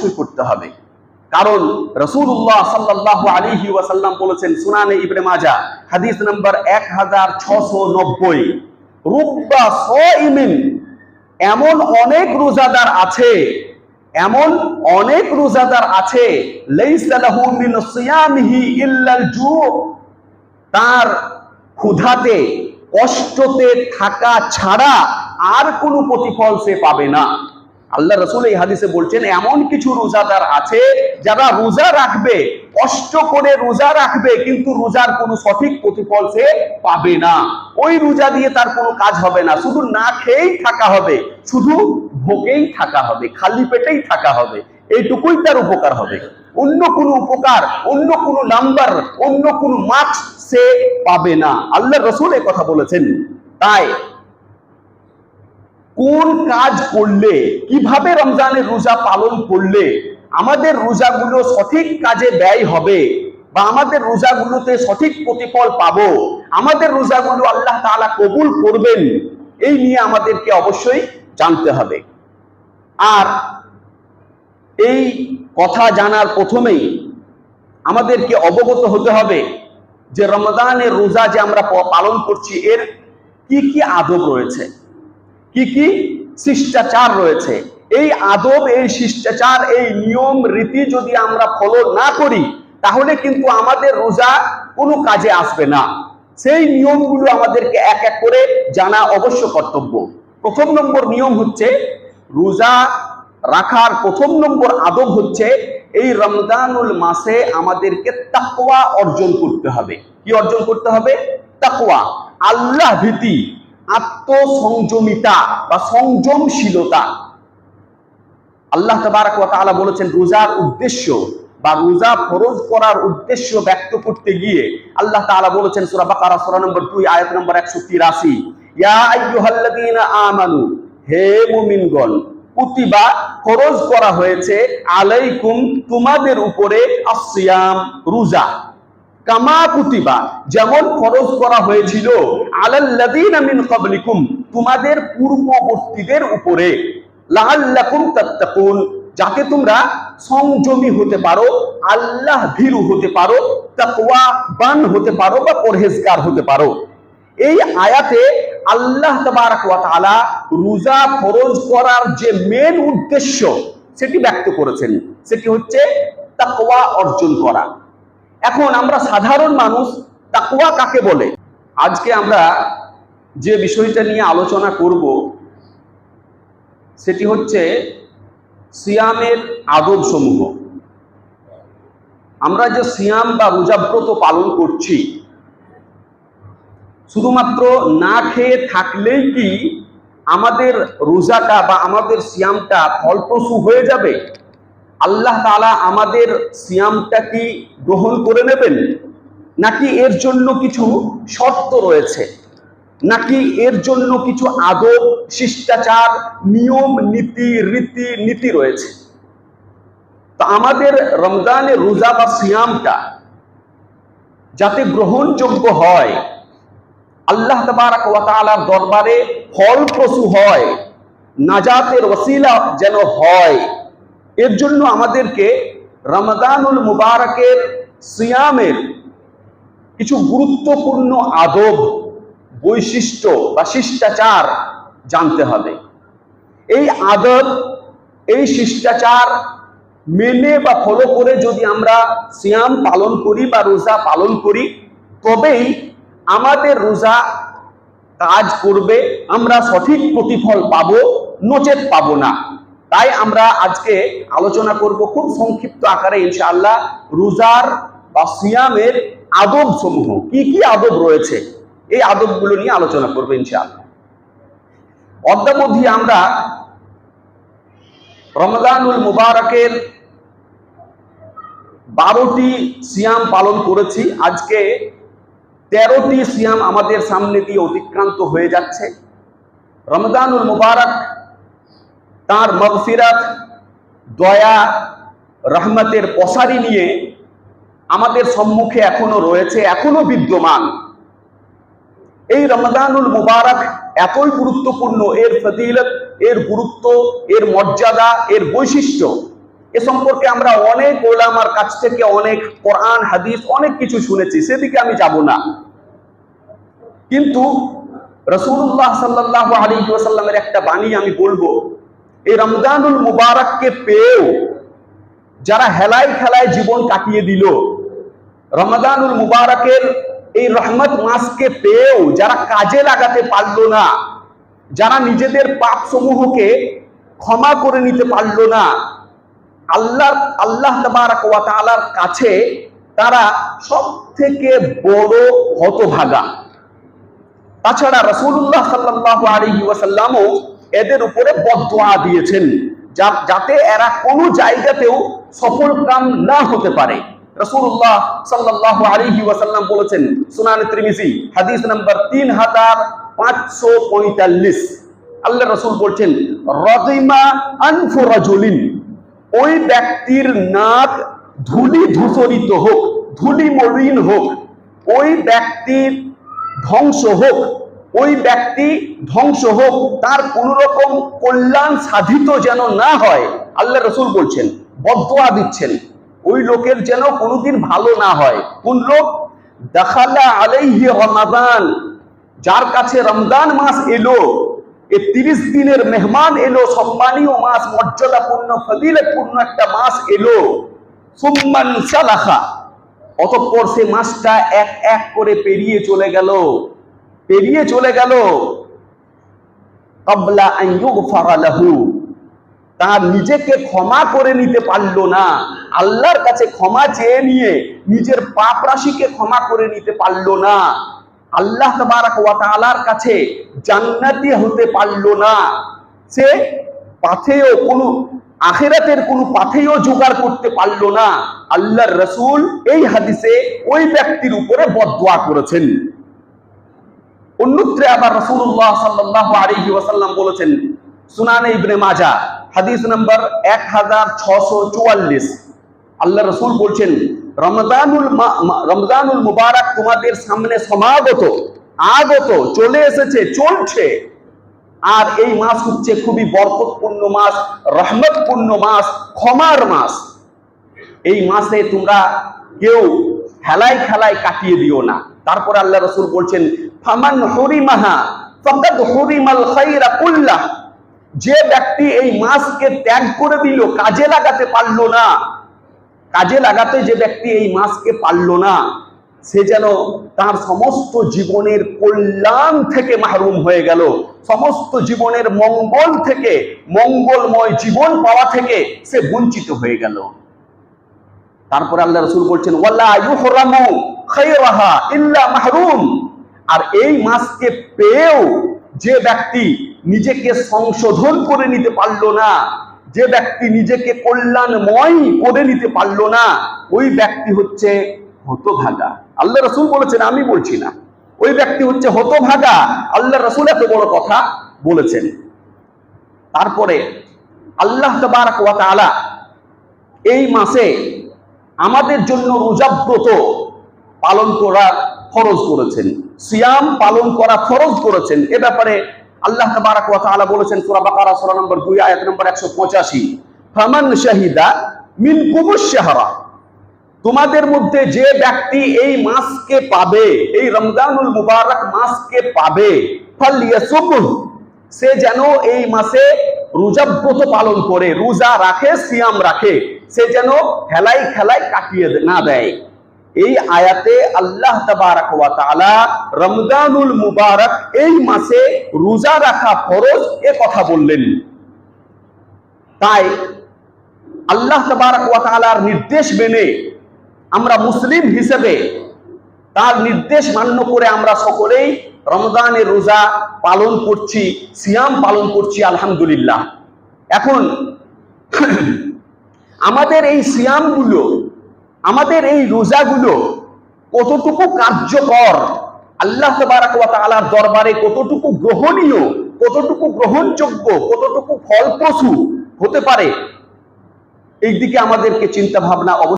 অবশ্যই করতে হবে। কারণ রসুল্লাহ সাল্লাহ আলিহি ওয়াসাল্লাম বলেছেন, সুনানে ইবনে মাজা হাদিস নাম্বার এক হাজার ছশো নব্বই, রুব্বা ইমিন এমন অনেক রোজাদার আছে, এমন অনেক রোজাদার আছে তার ক্ষুধাতে, কষ্টতে থাকা ছাড়া আর কোনো প্রতিফল সে পাবে না। আল্লাহ রসুল এই হাদিসে বলছেন, এমন কিছু রোজাদার আছে যারা রোজা রাখবে, কষ্ট করে রোজা রাখবে, কিন্তু রোজার কোনো সঠিক প্রতিফল সে পাবে না। ওই রোজা দিয়ে তার কোনো কাজ হবে না। শুধু না খেয়েই থাকা হবে, শুধু ভোগেই থাকা হবে, খালি পেটেই থাকা হবে। এইটুকুই তার উপকার হবে। অন্য কোনো উপকার, অন্য কোনো নাম্বার, অন্য কোনো মার্কস সে পাবে না। আল্লাহ রসুল এই কথা বলেছেন। তাই কোন কাজ করলে, কীভাবে রমজানের রোজা পালন করলে আমাদের রোজাগুলো সঠিক কাজে ব্যয় হবে বা আমাদের রোজাগুলোতে সঠিক প্রতিফল পাবো? আমাদের রোজাগুলো আল্লাহ তাআলা কবুল করবেন? এই নিয়ে আমাদেরকে অবশ্যই জানতে হবে। আর এই কথা জানার প্রথমেই আমাদেরকে অবগত হতে হবে যে রমজানের রোজা যে আমরা পালন করছি, এর কি কি আদব রয়েছে। কি কি? শিষ্টাচার রয়েছে। এই আদব, এই শিষ্টাচার, এই নিয়ম, রীতি যদি আমরা ফলো না করি, তাহলে কিন্তু আমাদের রোজা কোনো কাজে আসবে না। সেই নিয়মগুলো আমাদেরকে এক এক করে জানা অবশ্য কর্তব্য। প্রথম নম্বর নিয়ম হচ্ছে, রোজা রাখার প্রথম নম্বর আদব হচ্ছে, এই রমজানুল মাসে আমাদেরকে তাকওয়া অর্জন করতে হবে। কি অর্জন করতে হবে? তাকওয়া। আল্লাহ ভীতি। আত্মসংযমিতা বা সংযমশীলতা। আল্লাহ তাআলা বলেছেন, রোজার উদ্দেশ্য বা রোজা ফরজ করার উদ্দেশ্য ব্যক্ত করতে গিয়ে আল্লাহ তাআলা বলেছেন, সূরা বাকারা নম্বর 2 আয়াত নম্বর 183 আইয়ুহাল্লাযীনা আমানু, হে মুমিনগণ কুতিবা ফরজ করা হয়েছে, আলাইকুম তোমাদের উপরে আসিয়াম রোজা। কামা কুতিবা, যেমন খরচ করা হয়েছিল, আলাল্লাযীনা মিন ক্বাবলিকুম, তোমাদের পূর্ববর্তীদের উপরে। লাআল্লাকুম তাত্তাকুন যাতে তোমরা সংযমী হতে পারো, আল্লাহ ভীরু হতে পারো, তাকওয়াবান হতে পারো বা পরহেজগার হতে পারো। এই আয়াতে আল্লাহ তাআলা রোজা ফরজ করার যে মেন উদ্দেশ্য, সেটি ব্যক্ত করেছেন। সেটি হচ্ছে তাকওয়া অর্জন করা। এখন আমরা সাধারণ মানুষ, তাকওয়া কাকে বলে? আজকে আমরা যে বিষয়টা নিয়ে আলোচনা করব, সেটি হচ্ছে সিয়ামের আদব সমূহ আমরা যে সিয়াম বা রোজাব্রত পালন করছি, শুধুমাত্র না খেয়ে থাকলেই কি আমাদের রোজাটা বা আমাদের সিয়ামটা ফলপ্রসূ হয়ে যাবে? আল্লাহ তাআলা আমাদের সিয়ামটা কি গ্রহণ করে নেবেন? নাকি এর জন্য কিছু শর্ত রয়েছে? নাকি এর জন্য কিছু আদব, শিষ্টাচার, নিয়ম, নীতি, রীতি, নীতি রয়েছে? তা আমাদের রমজানের রোজা বা সিয়ামটা যাতে গ্রহণযোগ্য হয়, আল্লাহ তাবারাক ওয়া তাআলার দরবারে ফলপ্রসূ হয়, নাজাতের ওসিলা যেন হয় এর জন্য আমাদেরকে রমজানুল মুবারকের সিয়ামের কিছু গুরুত্বপূর্ণ আদব, বৈশিষ্ট্য বা শিষ্টাচার জানতে হবে। এই আদব, এই শিষ্টাচার মেনে বা ফলো করে যদি আমরা সিয়াম পালন করি বা রোজা পালন করি, তবেই আমাদের রোজা কাজ করবে, আমরা সঠিক প্রতিফল পাবো, নচেত পাবো না। তাই আমরা আজকে আলোচনা করব খুব সংক্ষিপ্ত আকারে, ইনশাআল্লাহ, রোজার বা সিয়ামের আদব সমূহ কি কি আদব রয়েছে? এই আদবগুলো নিয়ে আলোচনা করব ইনশাআল্লাহ। অদ্যাবধি আমরা রমজানুল মুবারকের বারোটি সিয়াম পালন করেছি। আজকে তেরোটি সিয়াম আমাদের সামনে দিয়ে অতিক্রান্ত হয়ে যাচ্ছে। রমজানুল মুবারক তার মগফিরাত, দয়া, রহমতের পসারি নিয়ে আমাদের সম্মুখে এখনও রয়েছে, এখনও বিদ্যমান। এই রমজানুল মুবারক এতই গুরুত্বপূর্ণ, এর ফজিলত, এর গুরুত্ব, এর মর্যাদা, এর বৈশিষ্ট্য। এ সম্পর্কে আমরা অনেক ওলামার কাছ থেকে অনেক কোরআন, হাদিস, অনেক কিছু শুনেছি, সেদিকে আমি যাব না। কিন্তু রসুল্লাহ সাল্লাহ আলী ওয়াসাল্লামের একটা বাণী আমি বলব এই রমজানুল মুবারককে পেয়েও যারা হেলায় খেলায় জীবন কাটিয়ে দিল, রমজানুল মুবারকের এই রহমত মাসকে পেয়েও যারা কাজে লাগাতে পারল না, যারা নিজেদের পাপ সমূহকে ক্ষমা করে নিতে পারল না, আল্লাহ আল্লাহ ওয়া কাছে তারা সব থেকে বড় হতভাগা। তাছাড়া রাসূলুল্লাহ সাল্লাল্লাহু আলাইহি ওয়াসাল্লামও এদের উপরে বদদোয়া দিয়েছেন যাতে এরা কোনো জায়গাতেও সফল কাম না হতে পারে। রাসূলুল্লাহ সাল্লাল্লাহু আলাইহি ওয়াসাল্লাম বলেছেন, সুনান তিরমিজি, হাদিস নাম্বার 3545 আল্লাহ রাসূল বলছেন, রাদিমা আনফু রাজুলিন ওই ব্যক্তির নাক ধুলি ধূসরিত হোক, ধুলি মলিন হোক, ওই ব্যক্তির ধ্বংস হোক ওই ব্যক্তি ধ্বংস হোক, তার কোন রকম কল্যাণ সাধিত যেন না হয় আল্লাহ রসুল বলছেন, বদোয়া দিচ্ছেন, ওই লোকের যেন কোনোদিন ভালো না হয়। কোন লোক? দেখালা আলাইহি রমাদান। যার কাছে রমজান মাস এলো, এ তিরিশ দিনের মেহমান এলো, সম্মানীয় মাস, মর্যাদাপূর্ণ ফদিলতপূর্ণ একটা মাস এলো। সুম্মান সালাখা। অতঃপর সে মাসটা এক এক করে পেরিয়ে চলে গেল। পেরিয়ে চলে গেল। তার নিজেকে ক্ষমা করে নিতে পারল না। আল্লাহর কাছে ক্ষমা চেয়ে নিয়ে নিজের পাপ রাশিকে ক্ষমা করে নিতে পারল না। আল্লাহ তাআলার কাছে জান্নাতি হতে পারল না। সে পাথেও কোনো আখেরাতের কোনো পাথেও জোগাড় করতে পারল না। আল্লাহর রসুল এই হাদিসে ওই ব্যক্তির উপরে বদদোয়া করেছেন। অন্যত্রে আবার রাসূলুল্লাহ সাল্লাল্লাহু আলাইহি ওয়াসাল্লাম বলেছেন, সুনানে ইবনে মাজা হাদিস নাম্বার 1644 আল্লাহ রসুল বলছেন, রমজানুল রমজানুল মুবারক তোমাদের সামনে সমাগত, আগত, চলে এসেছে, চলছে। আর এই মাস হচ্ছে খুবই বরকতপূর্ণ মাস, রহমতপূর্ণ মাস, ক্ষমার মাস। এই মাসে তোমরা কেউ খেলায় খেলায় কাটিয়ে দিও না। তারপর আল্লাহ রসুল বলছেন, ফামান হরিমাহা ফাকাদ হরিমাল খাইরা কুল্লাহ যে ব্যক্তি এই মাসকে ত্যাগ করে দিল, কাজে লাগাতে পারল না, কাজে লাগাতে যে ব্যক্তি এই মাসকে পারল না, সে যেন তার সমস্ত জীবনের কল্যাণ থেকে মাহরুম হয়ে গেল, সমস্ত জীবনের মঙ্গল থেকে, মঙ্গলময় জীবন পাওয়া থেকে সে বঞ্চিত হয়ে গেল। তারপর আল্লাহ রসুল বলছেন ওয়াল্লা খায়রাহা ইল্লা মাহরুম। আর এই মাসকে পেয়েও যে ব্যক্তি নিজেকে সংশোধন করে নিতে পারল না, যে ব্যক্তি নিজেকে কল্যাণময় করে নিতে পারল না, ওই ব্যক্তি হচ্ছে হতভাগা। আল্লাহ রসুল বলেছেন, আমি বলছি না। ওই ব্যক্তি হচ্ছে হতভাগা। আল্লাহ রসুল এত বড় কথা বলেছেন। তারপরে আল্লাহ তবারক এই মাসে আমাদের জন্য রোজাব্রত পালন করার ফরজ করেছেন। সিয়াম পালন করা ফরজ করেছেন। এ ব্যাপারে আল্লাহ তাবারাক ওয়া তাআলা বলেছেন সূরা বাকারা, সূরা নম্বর 2 আয়াত নম্বর 185 ফামান শাহিদা মিনকুমুশ শাহরা। তোমাদের মধ্যে যে ব্যক্তি এই মাসকে পাবে, এই রমজানুল মুবারক মাসকে পাবে ফালিয়াসুমহু সে যেন এই মাসে রোজাব্রত পালন করে, রোজা রাখে, সিয়াম রাখে। সে যেন হেলাই খেলায় কাটিয়ে না দেয়। এই আয়াতে আল্লাহ রমজানুল মুবারক এই মাসে রোজা রাখা ফরজ এ কথা বললেন। তাই আল্লাহ ওয়া নির্দেশ মেনে আমরা মুসলিম হিসেবে তার নির্দেশ মান্য করে আমরা সকলেই রমজানের রোজা পালন করছি, সিয়াম পালন করছি, আলহামদুলিল্লাহ। এখন আমাদের এই সিয়ামগুলো আমাদের এই রোজাগুলো কতটুকু কার্যকর? আল্লাহ তালার দরবারে কতটুকু গ্রহণীয়, কতটুকু গ্রহণযোগ্য, কতটুকু ফলপ্রসূ হতে পারে? এই দিকে আমাদেরকে চিন্তা ভাবনা